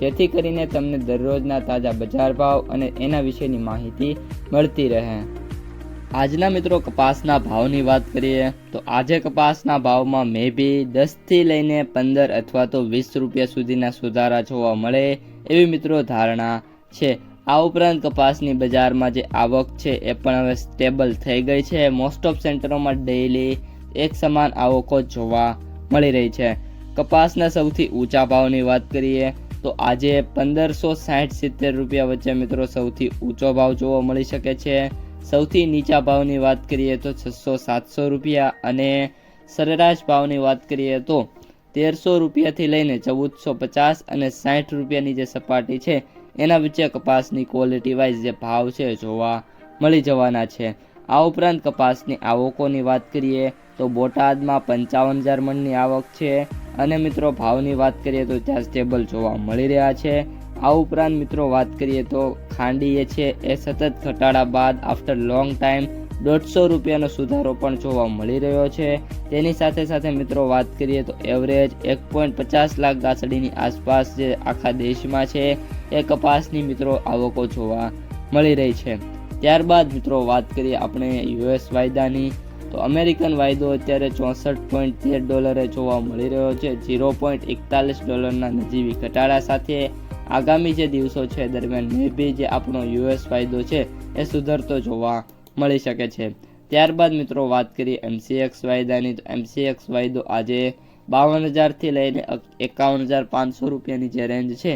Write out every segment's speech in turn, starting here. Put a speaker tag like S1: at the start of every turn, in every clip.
S1: જેથી કરીને તમને દરરોજના તાજા બજાર ભાવ અને એના વિશેની માહિતી મળતી રહે. આજના મિત્રો કપાસના ભાવની વાત કરીએ, તો આજે કપાસના ભાવમાં મે બી દસથી લઈને પંદર અથવા તો વીસ રૂપિયા સુધીના સુધારા જોવા મળે એવી મિત્રો ધારણા છે. આ ઉપરાંત કપાસની બજારમાં જે આવક છે એ પણ હવે સ્ટેબલ થઈ ગઈ છે. મોસ્ટ ઓફ સેન્ટરોમાં ડેઇલી એક સમાન આવકો જોવા મળી રહી છે. કપાસના સૌથી ઊંચા ભાવની વાત કરીએ તો આજે પંદરસો સાઠ સિત્તેર રૂપિયા વચ્ચે મિત્રો સૌથી ઊંચો ભાવ જોવા મળી શકે છે. સૌથી નીચા ભાવની વાત કરીએ તો છસો સાતસો રૂપિયા અને સરેરાશ ભાવની વાત કરીએ તો તેરસો રૂપિયાથી લઈને ચૌદસો પચાસ અને સાઠ રૂપિયાની જે સપાટી છે, એના વચ્ચે કપાસની ક્વોલિટી વાઇઝ જે ભાવ છે જોવા મળી જવાના છે. આ ઉપરાંત કપાસની આવકોની વાત કરીએ તો બોટાદમાં પંચાવન હજાર મણની આવક છે અને મિત્રો, ભાવની વાત કરીએ તો ત્યાં સ્ટેબલ જોવા મળી રહ્યા છે. આ ઉપરાંત મિત્રો, વાત કરીએ તો ખાંડી એ છે, એ સતત ઘટાડા બાદ આફ્ટર લોંગ ટાઈમ દોઢસો રૂપિયાનો સુધારો પણ જોવા મળી રહ્યો છે. તેની સાથે સાથે મિત્રો, વાત કરીએ તો એવરેજ એક પોઈન્ટ પચાસ લાખ ગાસડીની આસપાસ જે આખા દેશમાં છે, એ કપાસની મિત્રો આવકો જોવા મળી રહી છે. ત્યારબાદ મિત્રો, વાત કરીએ આપણે યુએસ વાયદાની. તો અમેરિકન વાયદો અત્યારે ચોસઠ પોઈન્ટ તેર ડોલરે જોવા મળી રહ્યો છે. ઝીરો પોઈન્ટ એકતાલીસ ડોલરના નજીવી ઘટાડા સાથે આગામી જે દિવસો છે દરમિયાન મે બી જે આપણો યુએસ વાયદો છે એ સુધરતો જોવા મળી શકે છે. ત્યારબાદ મિત્રો વાત કરીએ એમસીએક્સ વાયદાની. તો એમસીએક્સ વાયદો આજે બાવન હજારથી લઈને એકાવન હજાર પાંચસો રૂપિયાની જે રેન્જ છે,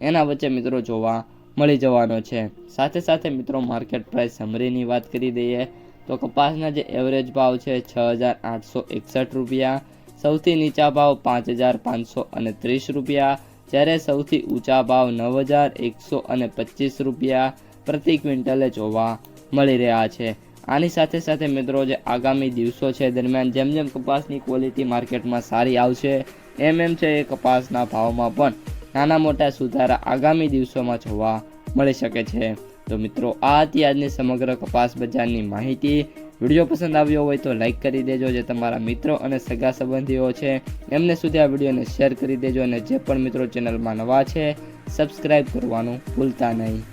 S1: એના વચ્ચે મિત્રો જોવા મળી જવાનો છે. સાથે સાથે મિત્રો માર્કેટ પ્રાઇસ સમરીની વાત કરી દઈએ તો કપાસના જે એવરેજ ભાવ છે છ હજાર આઠસો એકસઠ રૂપિયા, સૌથી નીચા ભાવ પાંચ હજાર પાંચસો અને ત્રીસ રૂપિયા, જ્યારે સૌથી ઊંચા ભાવ નવ હજાર એકસો અને પચીસ રૂપિયા પ્રતિ ક્વિન્ટલે જોવા મળી રહ્યા છે. આની સાથે સાથે મિત્રો જે આગામી દિવસો છે દરમિયાન જેમ જેમ કપાસની ક્વોલિટી માર્કેટમાં સારી આવશે, એમ એમ છે એ કપાસના ભાવમાં પણ નાના મોટા સુધારા આગામી દિવસોમાં જોવા મળી શકે છે. તો મિત્રો, આ હતી આજની સમગ્ર કપાસ બજારની માહિતી. વીડિયો પસંદ આવ્યો હોય તો લાઈક કરી દેજો, જે તમારા મિત્રો અને સગા સંબંધીઓ છે. એમને સુધી આ વિડીયોને શેર કરી દેજો અને જે પણ મિત્રો ચેનલમાં નવા છે સબસ્ક્રાઈબ કરવાનું ભૂલતા નહીં.